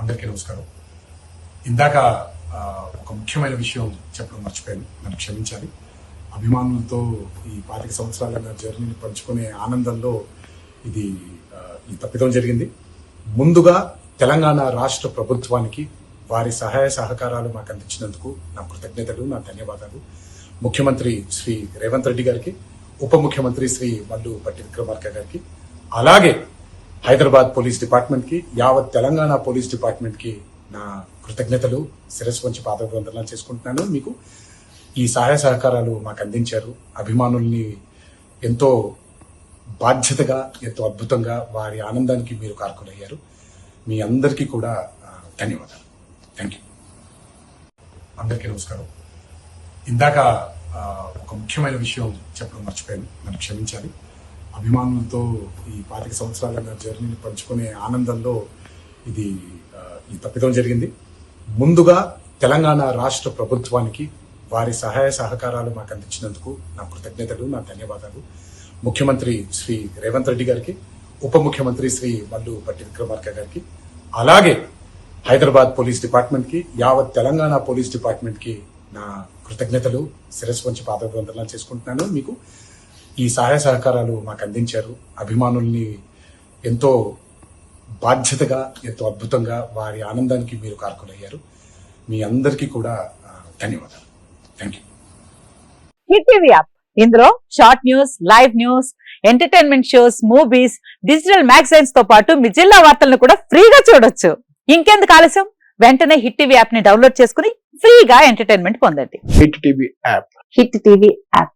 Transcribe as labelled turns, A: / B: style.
A: అందరికీ నమస్కారం. ఇందాక ఒక ముఖ్యమైన విషయం చెప్పడం మర్చిపోయాను. నన్ను క్షమించాలి. అభిమానులతో ఈ పాతిక సంవత్సరాల జర్నీని పంచుకునే ఆనందంలో ఇది ఈ తప్పిదం జరిగింది. ముందుగా తెలంగాణ రాష్ట్ర ప్రభుత్వానికి వారి సహాయ సహకారాలు మాకు అందించినందుకు నా కృతజ్ఞతలు నా ధన్యవాదాలు. ముఖ్యమంత్రి శ్రీ రేవంత్ రెడ్డి గారికి ఉప ముఖ్యమంత్రి శ్రీ మల్లు పట్టి విక్రమార్క గారికి అలాగే హైదరాబాద్ పోలీస్ డిపార్ట్మెంట్కి యావత్ తెలంగాణ పోలీస్ డిపార్ట్మెంట్కి నా కృతజ్ఞతలు. శిరస్సు వంచి పాదవందనాలు చేసుకుంటున్నాను. మీకు ఈ సహాయ సహకారాలు మాకు అందించారు. అభిమానుల్ని ఎంతో బాధ్యతగా ఎంతో అద్భుతంగా వారి ఆనందానికి మీరు కారకులయ్యారు. మీ అందరికీ కూడా ధన్యవాదాలు. థ్యాంక్ యూ అందరికీ నమస్కారం. ఇందాక ఒక ముఖ్యమైన విషయం చెప్పడం మర్చిపోయాను. నన్ను క్షమించాలి. అభిమానులతో ఈ పాతిక సంవత్సరాల జర్నీని పంచుకునే ఆనందంలో ఇది ఈ తప్పిదం జరిగింది. ముందుగా తెలంగాణ రాష్ట్ర ప్రభుత్వానికి వారి సహాయ సహకారాలు మాకు అందించినందుకు నా కృతజ్ఞతలు నా ధన్యవాదాలు. ముఖ్యమంత్రి శ్రీ రేవంత్ రెడ్డి గారికి ఉప ముఖ్యమంత్రి శ్రీ మల్లు పట్టి విక్రమార్క గారికి అలాగే హైదరాబాద్ పోలీస్ డిపార్ట్మెంట్కి యావత్ తెలంగాణ పోలీస్ డిపార్ట్మెంట్కి నా కృతజ్ఞతలు శిరస్సు వంచి పాదవందనాలు చేసుకుంటున్నాను. మీకు ఈ సహాయ సహకారాలు మాకు అందించారు. అభిమానుల్ని ఎంతో బాధ్యతగా ఎంతో అద్భుతంగా వారి ఆనందానికి మీరు కారకులయ్యారు. మీ అందరికీ కూడా ధన్యవాదాలు. Thank you
B: Hit TV app. ఇందులో short news live news entertainment shows movies digital మ్యాగజైన్స్తో పాటు మీ జిల్లా వార్తలను కూడా ఫ్రీగా చూడొచ్చు. ఇంకెందుకు ఆలస్యం? వెంటనే హిట్ టీవీ యాప్ని డౌన్లోడ్ చేసుకుని ఫ్రీగా ఎంటర్టైన్మెంట్ పొందండి.
C: Hit TV app.
B: Hit TV app.